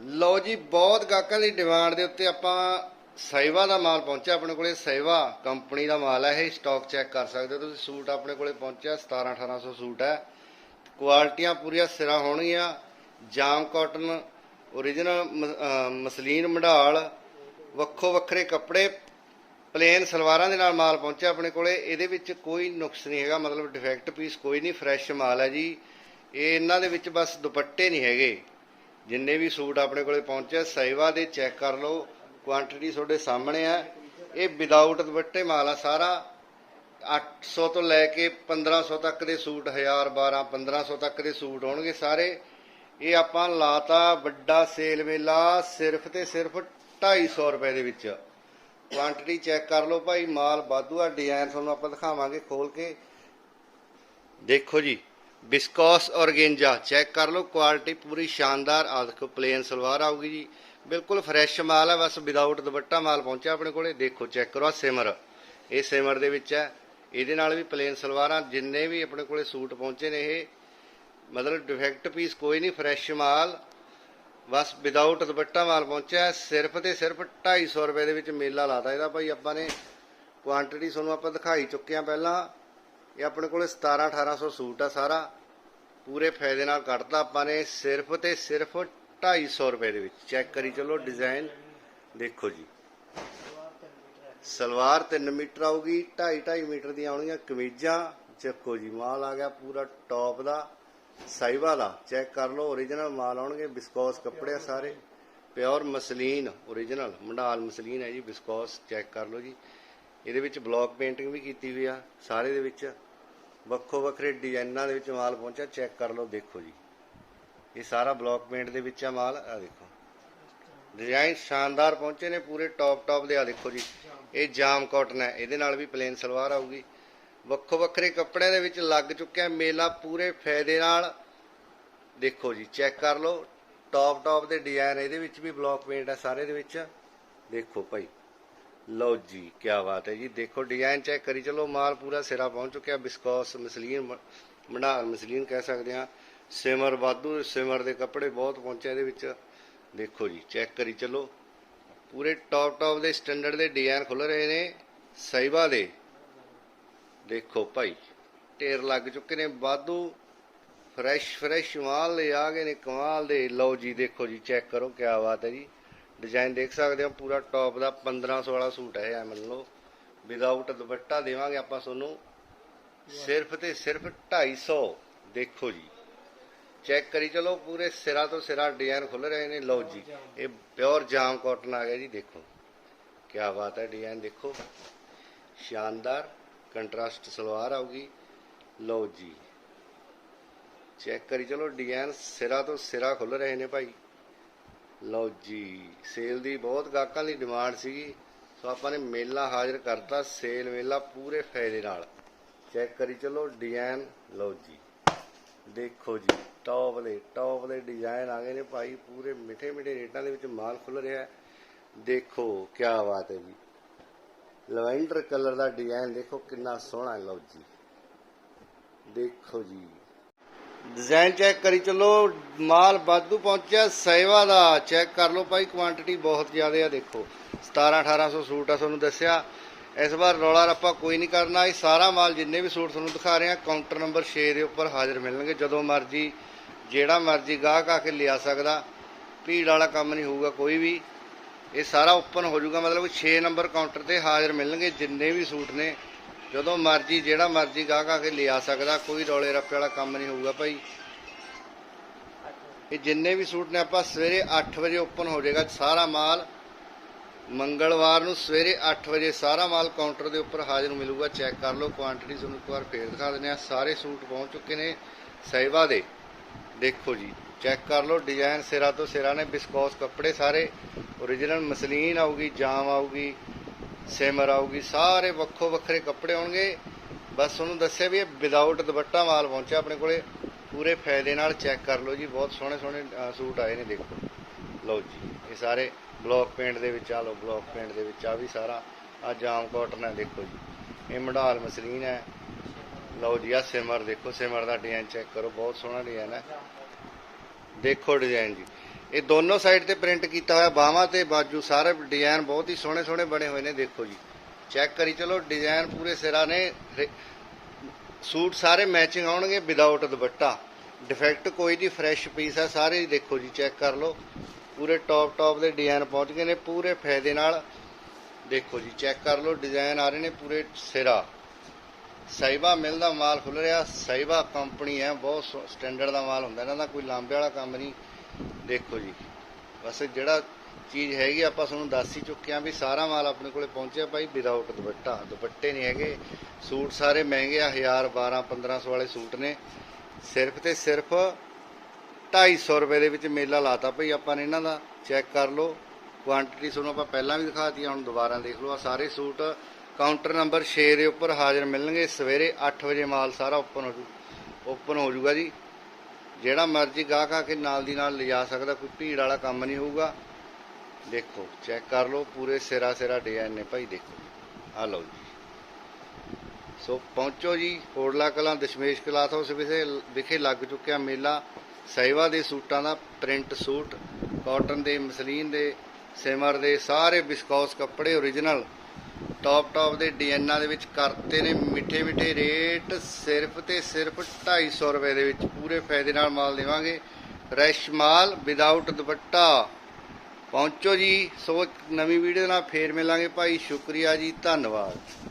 ਲਓ ਜੀ, ਬਹੁਤ ਗਾਹਕਾਂ ਦੀ ਡਿਮਾਂਡ ਦੇ ਉੱਤੇ ਆਪਾਂ ਸੈਵਾ ਦਾ ਮਾਲ ਪਹੁੰਚਿਆ ਆਪਣੇ ਕੋਲੇ, ਸੈਵਾ ਕੰਪਨੀ ਦਾ ਮਾਲ ਹੈ ਇਹ ਸਟਾਕ ਚੈੱਕ ਕਰ ਸਕਦੇ ਹੋ ਤੁਸੀਂ, ਸੂਟ ਆਪਣੇ ਕੋਲੇ ਪਹੁੰਚਿਆ 17 1800 ਸੂਟ ਹੈ। ਕੁਆਲਿਟੀਆਂ ਪੂਰੀਆਂ ਸਿਰਾ ਹੋਣਗੀਆਂ, ਜਾਮ ਕਾਟਨ origignal ਮਸਲੀਨ ਮਢਾਲ ਵੱਖੋ ਵੱਖਰੇ ਕੱਪੜੇ ਪਲੇਨ ਸਲਵਾਰਾਂ ਦੇ ਨਾਲ ਮਾਲ ਪਹੁੰਚਿਆ ਆਪਣੇ ਕੋਲੇ, ਇਹਦੇ ਵਿੱਚ ਕੋਈ ਨੁਕਸ ਨਹੀਂ ਹੈਗਾ, ਮਤਲਬ ਡਿਫੈਕਟ ਪੀਸ ਕੋਈ ਨਹੀਂ ਫਰੈਸ਼ ਮਾਲ ਹੈ ਜੀ। ਇਹ ਇਹਨਾਂ ਦੇ ਵਿੱਚ ਬਸ ਦੁਪੱਟੇ ਨਹੀਂ ਹੈਗੇ। ਜਿੰਨੇ ਵੀ ਸੂਟ ਆਪਣੇ ਕੋਲੇ ਪਹੁੰਚੇ ਸੇਵਾ ਦੇ ਚੈੱਕ ਕਰ ਲਓ ਕੁਆਂਟੀਟੀ ਤੁਹਾਡੇ ਸਾਹਮਣੇ ਆ। ਇਹ ਵਿਦਆਊਟ ਦੁਪੱਟੇ ਮਾਲ ਆ ਸਾਰਾ। 800 ਤੋਂ ਲੈ ਕੇ 1500 ਤੱਕ ਦੇ ਸੂਟ 1000 12 1500 ਤੱਕ ਦੇ ਸੂਟ ਹੋਣਗੇ ਸਾਰੇ। ਇਹ ਆਪਾਂ ਲਾਤਾ ਵੱਡਾ ਸੇਲ ਮੇਲਾ ਸਿਰਫ ਤੇ ਸਿਰਫ 250 ਰੁਪਏ ਦੇ ਵਿੱਚ। ਕੁਆਂਟੀਟੀ ਚੈੱਕ ਕਰ ਲਓ ਭਾਈ, ਮਾਲ ਵਾਧੂ ਆ ਡਿਜ਼ਾਈਨ ਤੁਹਾਨੂੰ ਆਪਾਂ ਦਿਖਾਵਾਂਗੇ ਖੋਲ ਕੇ। ਦੇਖੋ ਜੀ ਬਿਸਕੋਸ ਔਰਗੇਂਜਾ, ਚੈੱਕ ਕਰ ਲਓ, ਕੁਆਲਿਟੀ ਪੂਰੀ ਸ਼ਾਨਦਾਰ ਆ ਦੇਖੋ ਪਲੇਨ ਸਲਵਾਰ ਆਊਗੀ ਜੀ। ਬਿਲਕੁਲ ਫਰੈਸ਼ ਮਾਲ ਹੈ ਬਸ ਵਿਦਆਊਟ ਦੁਪੱਟਾ ਮਾਲ ਪਹੁੰਚਿਆ ਆਪਣੇ ਕੋਲੇ। ਦੇਖੋ, ਚੈੱਕ ਕਰੋ ਆ ਸਿਮਰ ਇਹ ਸਿਮਰ ਦੇ ਵਿੱਚ ਹੈ। ਇਹਦੇ ਨਾਲ ਵੀ ਪਲੇਨ ਸਲਵਾਰਾਂ, ਜਿੰਨੇ ਵੀ ਆਪਣੇ ਕੋਲੇ ਸੂਟ ਪਹੁੰਚੇ ਨੇ ਇਹ, ਮਤਲਬ ਡਿਫੈਕਟ ਪੀਸ ਕੋਈ ਨਹੀਂ ਫਰੈਸ਼ ਮਾਲ। ਬਸ ਵਿਦਆਊਟ ਦੁਪੱਟਾ ਮਾਲ ਪਹੁੰਚਿਆ ਸਿਰਫ ਤੇ ਸਿਰਫ 250 ਰੁਪਏ ਦੇ ਵਿੱਚ ਮੇਲਾ ਲਾਤਾ ਇਹਦਾ ਭਾਈ ਆਪਾਂ ਨੇ। ਕੁਆਂਟੀਟੀ ਤੁਹਾਨੂੰ ਆਪਾਂ ਦਿਖਾਈ ਚੁੱਕੇ ਆ ਪਹਿਲਾਂ। ਇਹ ਆਪਣੇ ਕੋਲੇ 17 1800 ਸੂਟ ਆ ਸਾਰਾ। ਪੂਰੇ ਫਾਇਦੇ ਨਾਲ ਕੱਟਦਾ ਆਪਾਂ ਨੇ, ਸਿਰਫ ਤੇ ਸਿਰਫ 250 ਰੁਪਏ ਦੇ ਵਿੱਚ। ਚੈੱਕ ਕਰੀ ਚਲੋ, ਡਿਜ਼ਾਈਨ ਦੇਖੋ ਜੀ। ਸਲਵਾਰ 3 ਮੀਟਰ ਆਊਗੀ 2.5 2.5 ਮੀਟਰ ਦੀਆਂ ਆਉਣਗੀਆਂ ਕਮੀਜ਼ਾਂ। ਚੱਕੋ ਜੀ, ਮਾਲ ਆ ਗਿਆ ਪੂਰਾ ਟੌਪ ਦਾ ਸਾਈਵਾ ਦਾ ਚੈੱਕ ਕਰ ਲਓ origignal ਮਾਲ ਆਉਣਗੇ ਬਿਸਕੋਸ ਕੱਪੜੇ ਆ ਸਾਰੇ। ਪਿਓਰ ਮਸਲੀਨ origignal ਮੰਡਾਲ ਮਸਲੀਨ ਹੈ ਜੀ ਬਿਸਕੋਸ ਚੈੱਕ ਕਰ ਲਓ ਜੀ। ਇਹਦੇ ਵਿੱਚ ਬਲੌਕ ਪੇਂਟਿੰਗ ਵੀ ਕੀਤੀ ਹੋਈ ਆ, ਸਾਰੇ ਦੇ ਵਿੱਚ ਵੱਖੋ ਵੱਖਰੇ ਡਿਜ਼ਾਈਨਾਂ ਦੇ ਵਿੱਚ ਮਾਲ ਪਹੁੰਚਿਆ, ਚੈੱਕ ਕਰ ਲਓ, ਦੇਖੋ ਜੀ। ਇਹ ਸਾਰਾ ਬਲੌਕ ਪੇਂਟ ਦੇ ਵਿੱਚ ਆ ਮਾਲ ਆ ਦੇਖੋ। ਡਿਜ਼ਾਈਨ ਸ਼ਾਨਦਾਰ ਪਹੁੰਚੇ ਨੇ, ਪੂਰੇ ਟੌਪ ਟੌਪ ਦੇ ਆ, ਦੇਖੋ ਜੀ। ਇਹ ਜਾਮ ਕਾਟਨ ਹੈ, ਇਹਦੇ ਨਾਲ ਵੀ ਪਲੇਨ ਸਲਵਾਰ ਆਊਗੀ। ਵੱਖੋ ਵੱਖਰੇ ਕੱਪੜਿਆਂ ਦੇ ਵਿੱਚ ਲੱਗ ਚੁੱਕਿਆ ਮੇਲਾ, ਪੂਰੇ ਫਾਇਦੇ ਨਾਲ। ਦੇਖੋ ਜੀ, ਚੈੱਕ ਕਰ ਲਓ, ਟੌਪ ਟੌਪ ਦੇ ਡਿਜ਼ਾਈਨ ਇਹਦੇ ਵਿੱਚ ਵੀ ਬਲੌਕ ਪੇਂਟ ਹੈ, ਸਾਰੇ ਦੇ ਵਿੱਚ। ਦੇਖੋ ਭਾਈ। ਲਓ ਜੀ ਕੀ ਬਾਤ ਹੈ ਜੀ। ਦੇਖੋ ਡਿਜ਼ਾਈਨ ਚੈੱਕ ਕਰੀ, ਚਲੋ, ਮਾਲ ਪੂਰਾ ਸਿਰਾ ਪਹੁੰਚ ਚੁੱਕਿਆ। ਬਿਸਕੋਸ ਮਸਲੀਨ ਮੰਡਾਲ ਮਸਲੀਨ ਕਹਿ ਸਕਦੇ ਆ ਸਿਮਰ ਵਾਧੂ, ਸਿਮਰ ਦੇ ਕੱਪੜੇ ਬਹੁਤ ਪਹੁੰਚੇ ਇਹਦੇ ਵਿੱਚ। ਦੇਖੋ ਜੀ ਚੈੱਕ ਕਰੀ, ਚਲੋ। ਪੂਰੇ ਟੌਪ ਟੌਪ ਦੇ ਸਟੈਂਡਰਡ ਦੇ ਡਿਜ਼ਾਈਨ ਖੁੱਲ ਰਹੇ ਨੇ ਸਾਈਬਾ ਦੇ। ਦੇਖੋ ਭਾਈ, ਢੇਰ ਲੱਗ ਚੁੱਕੇ ਨੇ। ਵਾਧੂ ਫਰੈਸ਼ ਫਰੈਸ਼ ਮਾਲ ਲੈ ਆ ਗਏ ਨੇ ਕਮਾਲ ਦੇ। ਲਓ ਜੀ, ਦੇਖੋ ਜੀ ਚੈੱਕ ਕਰੋ ਕੀ ਬਾਤ ਹੈ ਜੀ। ਡਿਜ਼ਾਈਨ ਦੇਖ ਸਕਦੇ ਹੋ, ਪੂਰਾ ਟੌਪ ਦਾ 1500 ਵਾਲਾ ਸੂਟ ਹੈ ਇਹ ਮੰਨ ਲਓ। ਵਿਦਆਊਟ ਦੁਪੱਟਾ ਦੇਵਾਂਗੇ ਆਪਾਂ ਤੁਹਾਨੂੰ, ਸਿਰਫ ਤੇ ਸਿਰਫ 250 ਦੇਖੋ ਜੀ। ਚੈੱਕ ਕਰੀ ਚਲੋ, ਪੂਰੇ ਸਿਰਾ ਤੋਂ ਸਿਰਾ ਡਿਜ਼ਾਈਨ ਖੁੱਲ ਰਹੇ ਨੇ, ਲਓ ਜੀ। ਇਹ ਪਿਓਰ ਜਾਮ ਕਾਟਨ ਆ ਗਿਆ ਜੀ, ਦੇਖੋ। ਕੀ ਬਾਤ ਹੈ ਡਿਜ਼ਾਈਨ ਦੇਖੋ। ਸ਼ਾਨਦਾਰ ਕੰਟਰਾਸਟ ਸਲਵਾਰ ਆਊਗੀ। ਲਓ ਜੀ। ਚੈੱਕ ਕਰੀ ਚਲੋ ਡਿਜ਼ਾਈਨ ਸਿਰਾ ਤੋਂ ਸਿਰਾ ਖੁੱਲ ਰਹੇ ਨੇ ਭਾਈ। ਲਓ ਜੀ, ਸੇਲ ਦੀ ਬਹੁਤ ਗਾਹਕਾਂ ਦੀ ਡਿਮਾਂਡ ਸੀਗੀ, ਸੋ ਆਪਾਂ ਨੇ ਮੇਲਾ ਹਾਜ਼ਰ ਕਰਤਾ, ਸੇਲ ਮੇਲਾ ਪੂਰੇ ਫਾਇਦੇ ਨਾਲ। ਚੈੱਕ ਕਰੀ ਚਲੋ ਡਿਜ਼ਾਈਨ ਲਓ ਜੀ। ਦੇਖੋ ਜੀ ਟੌਪ ਦੇ ਟੌਪ ਦੇ ਡਿਜ਼ਾਈਨ ਆ ਗਏ ਨੇ ਭਾਈ, ਪੂਰੇ ਮਿੱਠੇ ਮਿੱਠੇ ਰੇਟਾਂ ਦੇ ਵਿੱਚ ਮਾਲ ਖੁੱਲ ਰਿਹਾ ਦੇਖੋ ਕੀ ਬਾਤ ਹੈ ਜੀ। ਲਵੈਂਡਰ ਕਲਰ ਦਾ ਡਿਜ਼ਾਈਨ ਦੇਖੋ ਕਿੰਨਾ ਸੋਹਣਾ ਲਓ ਜੀ। ਦੇਖੋ ਜੀ ਡਿਜ਼ਾਈਨ ਚੈੱਕ ਕਰੀ ਚੱਲੋ, ਮਾਲ ਵਾਧੂ ਪਹੁੰਚਿਆ, ਸੇਵਾ ਦਾ ਚੈੱਕ ਕਰ ਲਓ ਭਾਈ ਕੁਆਂਟੀਟੀ ਬਹੁਤ ਜ਼ਿਆਦਾ ਆ ਦੇਖੋ। 17 1800 ਸੂਟ ਆ ਤੁਹਾਨੂੰ ਦੱਸਿਆ। ਇਸ ਵਾਰ ਰੌਲਾ ਰੱਪਾ ਕੋਈ ਨਹੀਂ ਕਰਨਾ, ਇਹ ਸਾਰਾ ਮਾਲ ਜਿੰਨੇ ਵੀ ਸੂਟ ਤੁਹਾਨੂੰ ਦਿਖਾ ਰਹੇ ਆ ਕਾਊਂਟਰ ਨੰਬਰ 6 ਦੇ ਉੱਪਰ ਹਾਜ਼ਰ ਮਿਲਣਗੇ, ਜਦੋਂ ਮਰਜ਼ੀ, ਜਿਹੜਾ ਮਰਜ਼ੀ ਗਾਹਕ ਆ ਕੇ ਲਿਆ ਸਕਦਾ। ਭੀੜ ਵਾਲਾ ਕੰਮ ਨਹੀਂ ਹੋਊਗਾ ਕੋਈ ਵੀ। ਇਹ ਸਾਰਾ ਓਪਨ ਹੋ ਜਾਊਗਾ, ਮਤਲਬ 6 ਨੰਬਰ ਕਾਊਂਟਰ ਤੇ ਹਾਜ਼ਰ ਮਿਲਣਗੇ ਜਿੰਨੇ ਵੀ ਸੂਟ ਨੇ। ਜਦੋਂ ਮਰਜ਼ੀ, ਜਿਹੜਾ ਮਰਜ਼ੀ ਗਾਹਕ ਆ ਕੇ ਲਿਆ ਸਕਦਾ, ਕੋਈ ਰੌਲੇ ਰੱਪੇ ਵਾਲਾ ਕੰਮ ਨਹੀਂ ਹੋਊਗਾ ਭਾਈ। ਇਹ ਜਿੰਨੇ ਵੀ ਸੂਟ ਨੇ, ਆਪਾਂ ਸਵੇਰੇ 8 ਵਜੇ ਓਪਨ ਹੋ ਜਾਏਗਾ ਸਾਰਾ ਮਾਲ। ਮੰਗਲਵਾਰ ਨੂੰ ਸਵੇਰੇ 8 ਵਜੇ ਸਾਰਾ ਮਾਲ ਕਾਊਂਟਰ ਦੇ ਉੱਪਰ ਹਾਜ਼ਰ ਮਿਲੂਗਾ, ਚੈੱਕ ਕਰ ਲਓ ਕੁਆਂਟੀਟੀ ਤੁਹਾਨੂੰ ਇੱਕ ਵਾਰ ਫੇਰ ਦਿਖਾ ਦਿੰਦੇ ਆ ਸਾਰੇ ਸੂਟ ਪਹੁੰਚ ਚੁੱਕੇ ਨੇ ਸਹਿਬਾ ਦੇ। ਦੇਖੋ ਜੀ, ਚੈੱਕ ਕਰ ਲਓ, ਡਿਜ਼ਾਈਨ ਸਿਰਾ ਤੋਂ ਸਿਰਾ ਨੇ, ਬਿਸਕੋਸ ਕੱਪੜੇ ਸਾਰੇ। Origignal ਮਸਲੀਨ ਆਊਗੀ, ਜਾਮ ਆਊਗੀ। ਸਿਮਰ ਆਊਗੀ, ਸਾਰੇ ਵੱਖੋ ਵੱਖਰੇ ਕੱਪੜੇ ਹੋਣਗੇ ਬਸ ਤੁਹਾਨੂੰ ਦੱਸਿਆ ਵੀ ਇਹ ਵਿਦਆਊਟ ਦੁਪੱਟਾ ਮਾਲ ਪਹੁੰਚਿਆ ਆਪਣੇ ਕੋਲੇ। ਪੂਰੇ ਫਾਇਦੇ ਨਾਲ ਚੈੱਕ ਕਰ ਲਓ ਜੀ, ਬਹੁਤ ਸੋਹਣੇ ਸੋਹਣੇ ਸੂਟ ਆਏ ਨੇ ਦੇਖੋ। ਲਓ ਜੀ, ਇਹ ਸਾਰੇ ਬਲੌਕ ਪੇਂਟ ਦੇ ਵਿੱਚ ਆ, ਲਓ ਬਲੌਕ ਪੇਂਟ ਦੇ ਵਿੱਚ ਆ ਵੀ ਸਾਰਾ। ਆ ਜਾਮ ਕਾਟਨ ਹੈ ਦੇਖੋ ਜੀ। ਇਹ ਮੰਡਾਲ ਮਸਲੀਨ ਹੈ। ਲਓ ਜੀ, ਆ ਸਿਮਰ ਦੇਖੋ, ਸਿਮਰ ਦਾ ਡਿਜ਼ਾਈਨ ਚੈੱਕ ਕਰੋ, ਬਹੁਤ ਸੋਹਣਾ ਡਿਜ਼ਾਈਨ ਹੈ। ਦੇਖੋ ਡਿਜ਼ਾਈਨ ਜੀ। ਇਹ ਦੋਨੋਂ ਸਾਈਡ ਤੇ ਪ੍ਰਿੰਟ ਕੀਤਾ ਹੋਇਆ ਬਾਹਾਂ ਤੇ ਬਾਜੂ ਸਾਰੇ ਡਿਜ਼ਾਈਨ ਬਹੁਤ ਹੀ ਸੋਹਣੇ ਸੋਹਣੇ ਬਣੇ ਹੋਏ ਨੇ, ਦੇਖੋ ਜੀ। ਚੈੱਕ ਕਰੀ ਚਲੋ, ਡਿਜ਼ਾਈਨ ਪੂਰੇ ਸਿਰਾਂ ਨੇ, ਰੇ- ਸੂਟ ਸਾਰੇ ਮੈਚਿੰਗ ਆਉਣਗੇ ਵਿਦਆਊਟ ਦੁਪੱਟਾ। ਡਿਫੈਕਟ ਕੋਈ ਨਹੀਂ ਫਰੈਸ਼ ਪੀਸ ਹੈ ਸਾਰੇ ਹੀ ਦੇਖੋ ਜੀ, ਚੈੱਕ ਕਰ ਲਓ। ਪੂਰੇ ਟੌਪ ਟੌਪ ਦੇ ਡਿਜ਼ਾਈਨ ਪਹੁੰਚ ਗਏ ਨੇ, ਪੂਰੇ ਫਾਇਦੇ ਨਾਲ। ਦੇਖੋ ਜੀ, ਚੈੱਕ ਕਰ ਲਓ, ਡਿਜ਼ਾਈਨ ਆ ਰਹੇ ਨੇ ਪੂਰੇ ਸਿਰਾ। ਸਾਈਬਾ ਮਿਲ ਦਾ ਮਾਲ ਖੁੱਲ ਰਿਹਾ ਸਾਈਬਾ ਕੰਪਨੀ ਹੈ, ਬਹੁਤ ਸਟੈਂਡਰਡ ਦਾ ਮਾਲ ਹੁੰਦਾ, ਇਹਨਾਂ ਦਾ ਕੋਈ ਲਾਂਬੇ ਵਾਲਾ ਕੰਮ ਨਹੀਂ। ਦੇਖੋ ਜੀ। ਬਸ ਜਿਹੜਾ ਚੀਜ਼ ਹੈਗੀ ਆਪਾਂ ਤੁਹਾਨੂੰ ਦੱਸ ਹੀ ਚੁੱਕੇ ਆ ਵੀ ਸਾਰਾ ਮਾਲ ਆਪਣੇ ਕੋਲੇ ਪਹੁੰਚਿਆ ਭਾਈ ਵਿਦਆਊਟ ਦੁਪੱਟਾ। ਦੁਪੱਟੇ ਨਹੀਂ ਹੈਗੇ। ਸੂਟ ਸਾਰੇ ਮਹਿੰਗੇ ਆ 1000 12 1500 ਵਾਲੇ ਸੂਟ ਨੇ। ਸਿਰਫ ਤੇ ਸਿਰਫ 250 ਰੁਪਏ ਦੇ ਵਿੱਚ ਮੇਲਾ ਲਾਤਾ ਭਾਈ ਆਪਾਂ ਨੇ। ਇਹਨਾਂ ਦਾ ਚੈੱਕ ਕਰ ਲਓ। ਕੁਆਂਟੀਟੀ ਤੁਹਾਨੂੰ ਆਪਾਂ ਪਹਿਲਾਂ ਵੀ ਦਿਖਾਤੀ ਹੁਣ ਦੁਬਾਰਾ ਦੇਖ ਲਓ। ਆ ਸਾਰੇ ਸੂਟ ਕਾਊਂਟਰ ਨੰਬਰ 6 ਦੇ ਉੱਪਰ ਹਾਜ਼ਰ ਮਿਲਣਗੇ। ਸਵੇਰੇ 8 ਵਜੇ ਮਾਲ ਸਾਰਾ ਓਪਨ ਹੋ ਜੂ ਓਪਨ ਹੋ ਜੂਗਾ ਜੀ। ਜਿਹੜਾ ਮਰਜ਼ੀ ਗਾਹਕ ਆ ਕੇ ਨਾਲ ਦੀ ਨਾਲ ਲਿਜਾ ਸਕਦਾ, ਕੋਈ ਭੀੜ ਵਾਲਾ ਕੰਮ ਨਹੀਂ ਹੋਊਗਾ। ਦੇਖੋ, ਚੈੱਕ ਕਰ ਲਓ, ਪੂਰੇ ਸਿਰਾ ਸਿਰਾ ਡਿਜ਼ਾਈਨ ਨੇ ਭਾਈ ਦੇਖੋ। ਆ ਲਓ ਜੀ। ਸੋ ਪਹੁੰਚੋ ਜੀ ਕੋਟਲਾ ਕਲਾਂ, ਦਸ਼ਮੇਸ਼ ਕਲਾਥ ਹਾਊਸ ਵਿਖੇ ਵਿਖੇ ਲੱਗ ਚੁੱਕਿਆ ਮੇਲਾ। ਸਹਿਵਾ ਦੇ ਸੂਟਾਂ ਦਾ ਪ੍ਰਿੰਟ ਸੂਟ, ਕਾਟਨ ਦੇ, ਮਸਲੀਨ ਦੇ, ਸਿਮਰ ਦੇ, ਸਾਰੇ ਬਿਸਕੌਸ ਕੱਪੜੇ ਓਰੀਜਨਲ ਟੌਪ ਟੌਪ ਦੇ ਡਿਜ਼ਾਈਨਾਂ ਦੇ ਵਿੱਚ ਕਰਤੇ ਨੇ ਮਿੱਠੇ ਮਿੱਠੇ ਰੇਟ ਸਿਰਫ ਤੇ ਸਿਰਫ 250 ਰੁਪਏ ਦੇ ਵਿੱਚ। ਪੂਰੇ ਫਾਇਦੇ ਨਾਲ ਮਾਲ ਦੇਵਾਂਗੇ। ਫਰੈਸ਼ ਮਾਲ ਵਿਦਆਊਟ ਦੁਪੱਟਾ। ਪਹੁੰਚੋ ਜੀ ਸੋ ਇੱਕ ਨਵੀਂ ਵੀਡੀਓ ਨਾਲ ਫੇਰ ਮਿਲਾਂਗੇ ਭਾਈ। ਸ਼ੁਕਰੀਆ ਜੀ, ਧੰਨਵਾਦ।